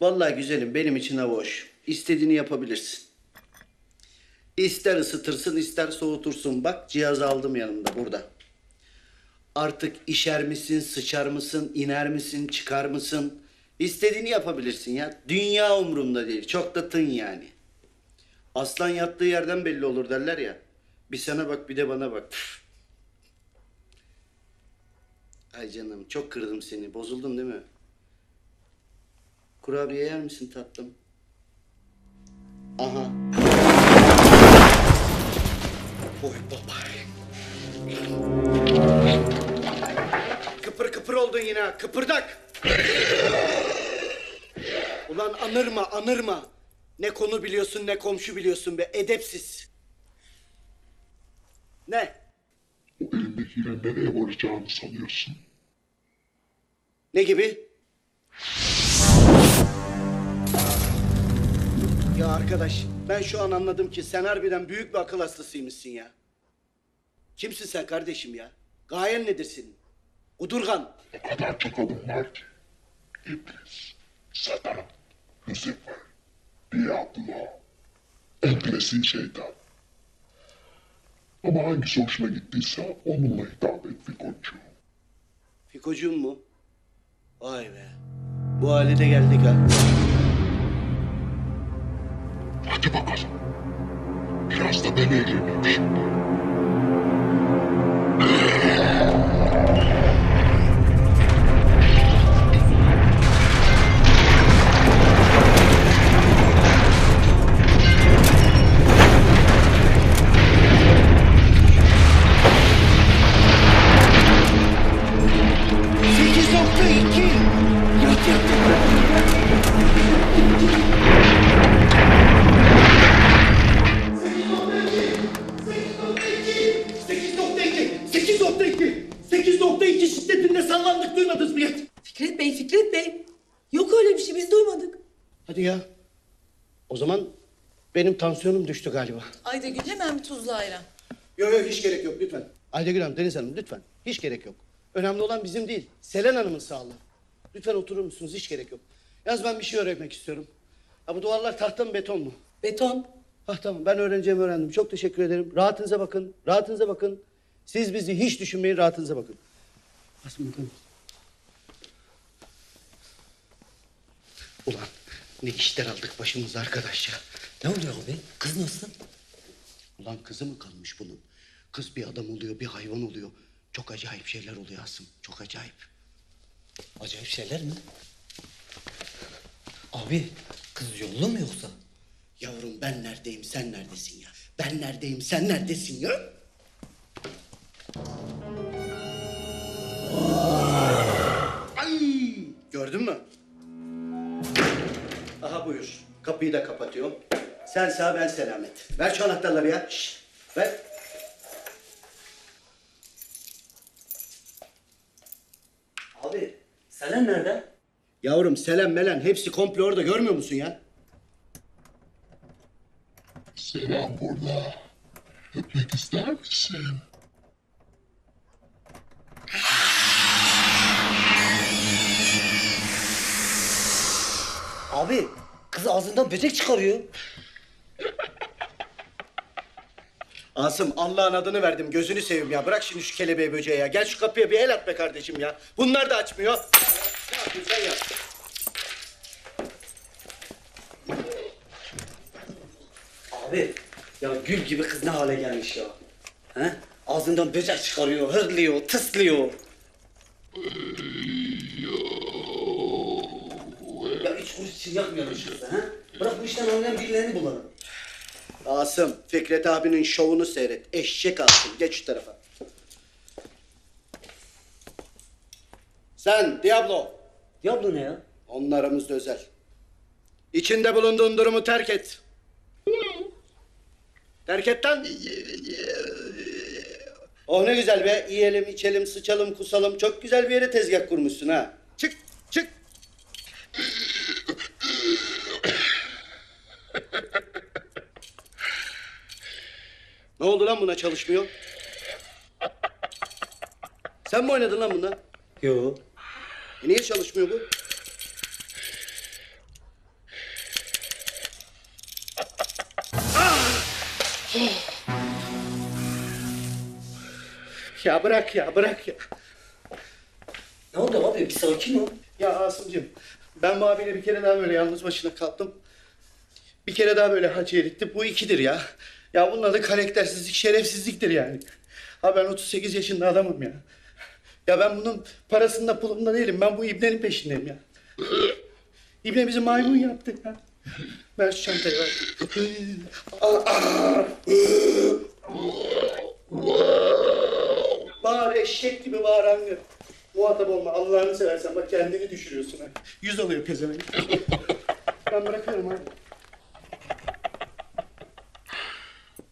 Vallahi güzelim benim için hava hoş. İstediğini yapabilirsin. İster ısıtırsın ister soğutursun. Bak cihaz aldım yanımda burada. Artık işer misin, sıçar mısın, iner misin, çıkar mısın? İstediğini yapabilirsin ya. Dünya umurumda değil. Çok da tın yani. Aslan yattığı yerden belli olur derler ya. Bir sana bak bir de bana bak. Ay canım çok kırdım seni. Bozuldun değil mi? Kurabiye yer misin tatlım? Aha. Oy baba. Kıpır kıpır oldun yine. ha, Kıpırdak. Ulan anırma anırma. Ne konu biliyorsun ne komşu biliyorsun be edepsiz. Ne? O elindekiyle nereye varacağını sanıyorsun? Ne gibi? Ya arkadaş ben şu an anladım ki sen harbiden büyük bir akıl hastasıymışsın ya. Kimsin sen kardeşim ya? Gayen nedir senin? Udurgan. O kadar çok adım var ki. İblis, Satan, Lucifer, Diablo, en şeytan. Ama hangisi hoşuna gittiyse onunla hitap et Fikoçu. Fikocuğum mu? Vay be. Bu hale de geldik ha. Hadi bakalım. Biraz da ben eğleneyim şimdi. Fikret Bey. Yok öyle bir şey biz duymadık. Hadi ya. O zaman benim tansiyonum düştü galiba. Aydagül hemen bir tuzlu ayran. Yok yok hiç gerek yok lütfen. Aydegül Hanım, Deniz Hanım lütfen. Hiç gerek yok. Önemli olan bizim değil. Selen Hanım'ın sağlığı. Lütfen oturur musunuz? Hiç gerek yok. Yalnız ben bir şey öğrenmek istiyorum. Ha bu duvarlar tahta mı beton mu? Beton. Ah tamam ben öğreneceğimi öğrendim. Çok teşekkür ederim. Rahatınıza bakın. Rahatınıza bakın. Siz bizi hiç düşünmeyin. Rahatınıza bakın. Basın bakalım. Ulan ne işler aldık başımıza arkadaş. Ne oluyor abi? Kız nasıl? Ulan kızı mı kalmış bunun? Kız bir adam oluyor, bir hayvan oluyor. Çok acayip şeyler oluyor Asım. Çok acayip. Acayip şeyler mi? Abi kız yollu mu yoksa? Yavrum ben neredeyim, sen neredesin ya? Ben neredeyim, sen neredesin ya? Kapıyı da kapatıyorum. Sen sağ ben selamet. Ver şu anahtarları ya. Şşş, ver. Abi Selen nerede? Yavrum Selen Melen hepsi komple orada görmüyor musun ya? Selam burada. Öpmek ister misin? Abi kız ağzından böcek çıkarıyor. Asım Allah'ın adını verdim gözünü seveyim ya. Bırak şimdi şu kelebeği böceği ya. Gel şu kapıya bir el at be kardeşim ya. Bunlar da açmıyor. Ne yapıyorsun sen ya? Abi ya gül gibi kız ne hale gelmiş ya. He? Ağzından böcek çıkarıyor, hırlıyor, tıslıyor. ya için yapmıyormuş kız ha? Bırak bu işten anlayan birilerini bulalım. Asım Fikret abinin şovunu seyret. Eşek Asım. Geç şu tarafa. Sen Diablo. Diablo ne ya? Onun aramızda özel. İçinde bulunduğun durumu terk et. Terk et lan. Oh ne güzel be. Yiyelim, içelim, sıçalım, kusalım. Çok güzel bir yere tezgah kurmuşsun ha. Çık, çık. Ne oldu lan buna çalışmıyor? Sen mi oynadın lan bundan? Yo. E niye çalışmıyor bu? ya bırak ya bırak ya. Ne oldu abi? Bir sakin ol. Ya Asım'cığım ben bu abiyle bir kere daha böyle yalnız başına kalktım. Bir kere daha böyle hacı erittim. Bu ikidir ya. Ya bunun adı karaktersizlik, şerefsizliktir yani. Ha ben 38 yaşında adamım ya. Ya ben bunun parasında pulunda değilim. Ben bu ibnenin peşindeyim ya. İbne bizi maymun yaptı ya. Ver şu çantayı ver. Bağır eşek gibi bağıran gör. Muhatap olma. Allah'ını seversen bak kendini düşürüyorsun ha. Yüz alıyor pezevenk. ben bırakıyorum abi.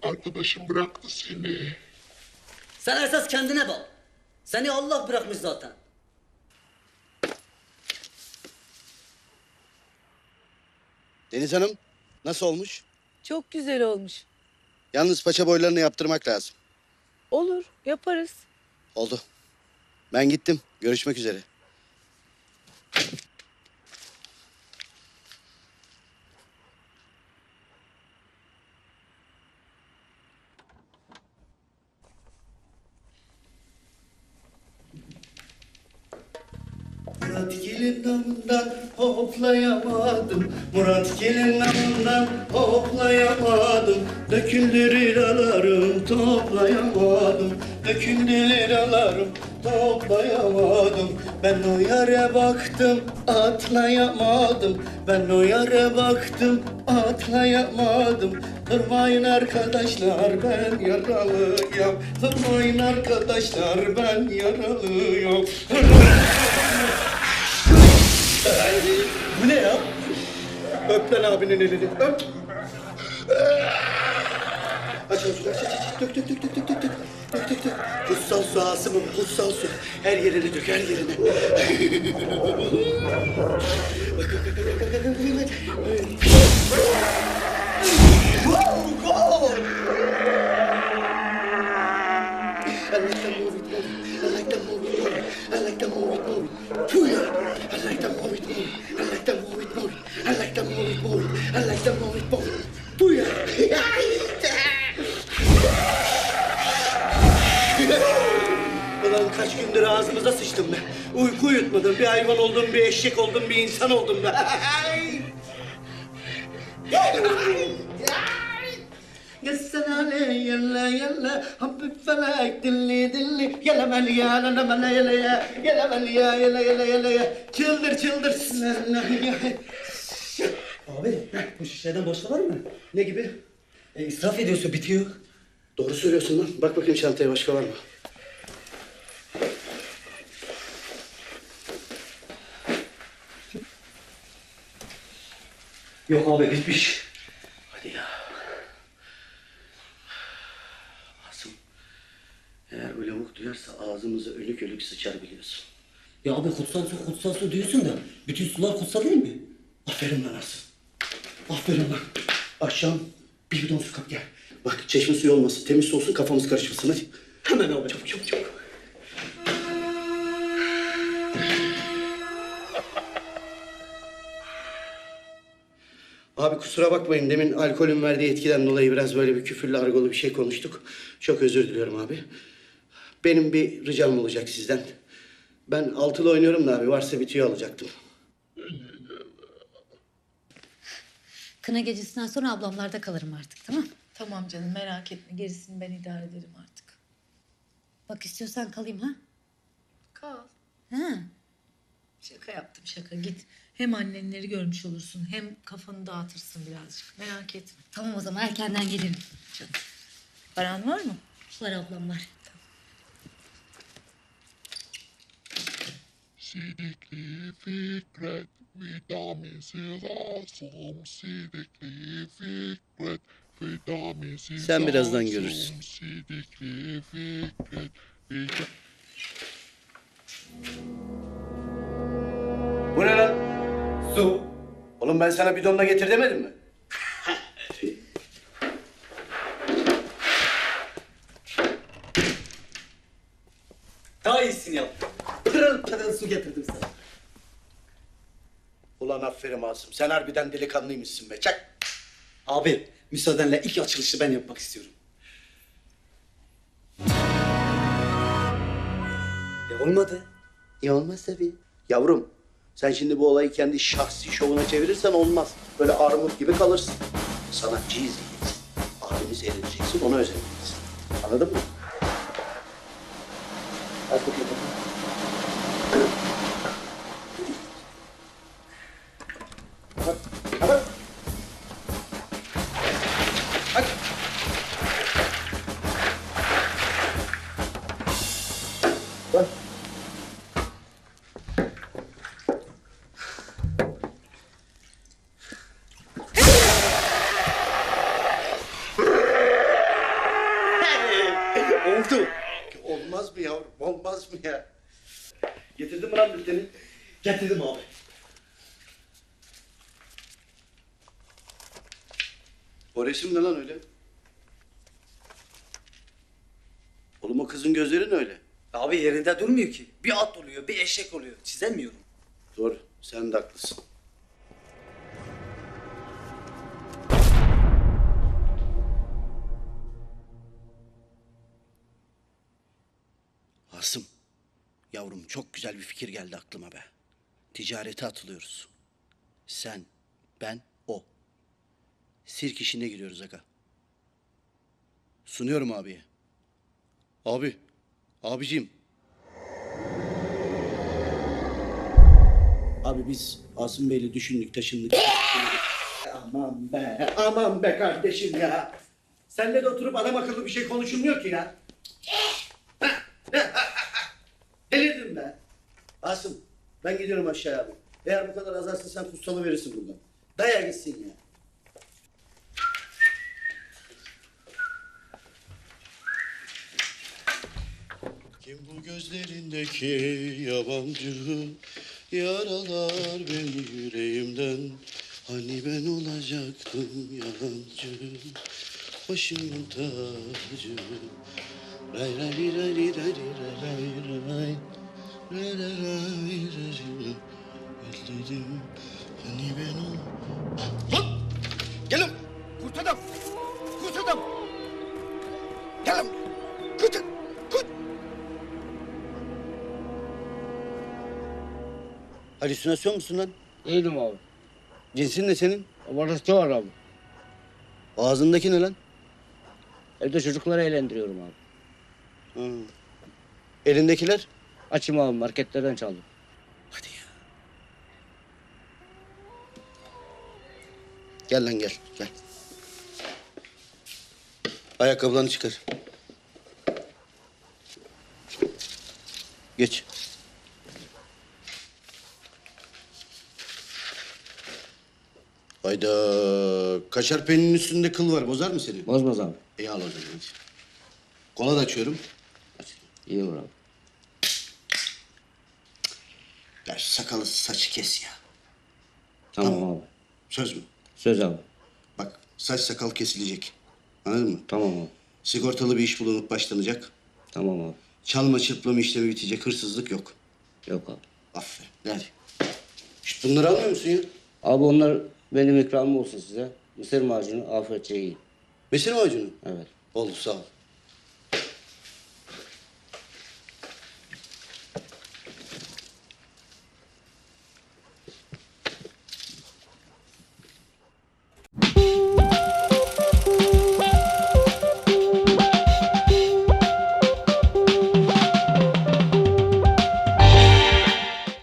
Arkadaşım bıraktı seni. Sen esas kendine bak. Seni Allah bırakmış zaten. Deniz Hanım nasıl olmuş? Çok güzel olmuş. Yalnız paça boylarını yaptırmak lazım. Olur yaparız. Oldu. Ben gittim. Görüşmek üzere. Murat gelin namından hoplayamadım. Murat gelin namından hoplayamadım. Döküldü liralarım toplayamadım. Döküldü liralarım toplayamadım. Ben o yere baktım atlayamadım. Ben o yere baktım atlayamadım. Durmayın arkadaşlar ben yaralıyım. Durmayın arkadaşlar ben yaralıyım Bu ne ya? Öp lan abinin elini. Öp. Aç aç aç aç. Dök dök dök dök dök dök dök. Dök dök dök. Kutsal su Asım'ım kutsal su. Her yerine dök her yerine. Bak bak bak bak bak bak bak hayvan oldum, bir eşek oldum, bir insan oldum yalla hafif felek dilli dilli yala bel ya la bel yala ya yala bel ya yala yala yala ya çıldır çıldır Abi bu şişeden başka var mı? Ne gibi? E, israf ediyorsun bitiyor. Doğru söylüyorsun lan. Bak bakayım çantaya başka var mı? Yok abi bitmiş. Hadi ya. Asım. Eğer bu lavuk duyarsa ağzımıza ölük ölük sıçar biliyorsun. Ya abi kutsal su kutsal su diyorsun da bütün sular kutsal değil mi? Aferin lan Asım. Aferin lan. Akşam bir bidon su kap gel. Bak çeşme suyu olmasın. Temiz su olsun kafamız karışmasın hadi. Hemen abi çabuk çabuk çabuk. Abi kusura bakmayın demin alkolün verdiği etkiden dolayı biraz böyle bir küfürlü argolu bir şey konuştuk. Çok özür diliyorum abi. Benim bir ricam olacak sizden. Ben altılı oynuyorum da abi varsa bir tüyo alacaktım. Kına gecesinden sonra ablamlarda kalırım artık tamam Tamam canım merak etme gerisini ben idare ederim artık. Bak istiyorsan kalayım ha? Kal. Ha. Şaka yaptım şaka git. Hem annenleri görmüş olursun hem kafanı dağıtırsın birazcık. Merak etme. Tamam o zaman erkenden gelirim. Canım. Paran var mı? Var ablam var. Sidikli Fikret vitaminsiz asım Sidikli Fikret vitaminsiz Sen birazdan görürsün. Sidikli Fikret vitaminsiz Oğlum ben sana bir domla getir demedim mi? Daha iyisini yaptım. Pırıl pırıl su getirdim sana. Ulan aferin Asım. Sen harbiden delikanlıymışsın be. Çak. Abi müsaadenle ilk açılışı ben yapmak istiyorum. E olmadı. İyi olmaz tabii. Yavrum sen şimdi bu olayı kendi şahsi şovuna çevirirsen olmaz. Böyle armut gibi kalırsın. Sanatçıyı izleyeceksin. Abini seyredeceksin, onu özeneceksin. Anladın mı? Hadi bakalım. Getirdim abi. O resim ne lan öyle? Oğlum o kızın gözleri ne öyle? Abi yerinde durmuyor ki. Bir at oluyor, bir eşek oluyor. Çizemiyorum. Doğru, sen de haklısın. Asım, yavrum çok güzel bir fikir geldi aklıma be. Ticarete atılıyoruz. Sen, ben, o. Sirk işine giriyoruz aga. Sunuyorum abiye. Abi, abicim Abi biz Asım Bey'le düşündük, taşındık. aman be, aman be kardeşim ya. Senle de oturup adam akıllı bir şey konuşulmuyor ki ya. Delirdim be. Asım, ben gidiyorum aşağıya abi. Eğer bu kadar azarsın sen kustalı verirsin buradan. Daya gitsin ya. Kim bu gözlerindeki yabancı yaralar beni yüreğimden Hani ben olacaktım yalancı başımın tacı Ray ray ray ray ray ray ray Ellerim hani ben ol... Lan! Gelin! Kurtardım! Kurtardım! Gelin! Kurtar! Kurt! Halüsinasyon musun lan? Değilim abi. Cinsin ne senin? Abartı var abi. Ağzındaki ne lan? Evde çocukları eğlendiriyorum abi. Ha. Elindekiler? Açım abi marketlerden çaldım. Hadi ya. Gel lan gel, gel. Ayakkabılarını çıkar. Geç. Hayda. Kaşar peyninin üstünde kıl var. Bozar mı seni? Bozmaz abi. İyi al o zaman. hadi. Kola da açıyorum. İyi olur abi. Ya şu sakalı saçı kes ya. Tamam, abi. Söz mü? Söz abi. Bak saç sakal kesilecek. Anladın mı? Tamam abi. Sigortalı bir iş bulunup başlanacak. Tamam abi. Çalma çırplama işlemi bitecek. Hırsızlık yok. Yok abi. Aferin. Hadi. Şşt, bunları almıyor musun ya? Abi onlar benim ikramım olsun size. Mısır macunu afiyetçe yiyin. Mesir macunu. Evet. Oldu sağ ol.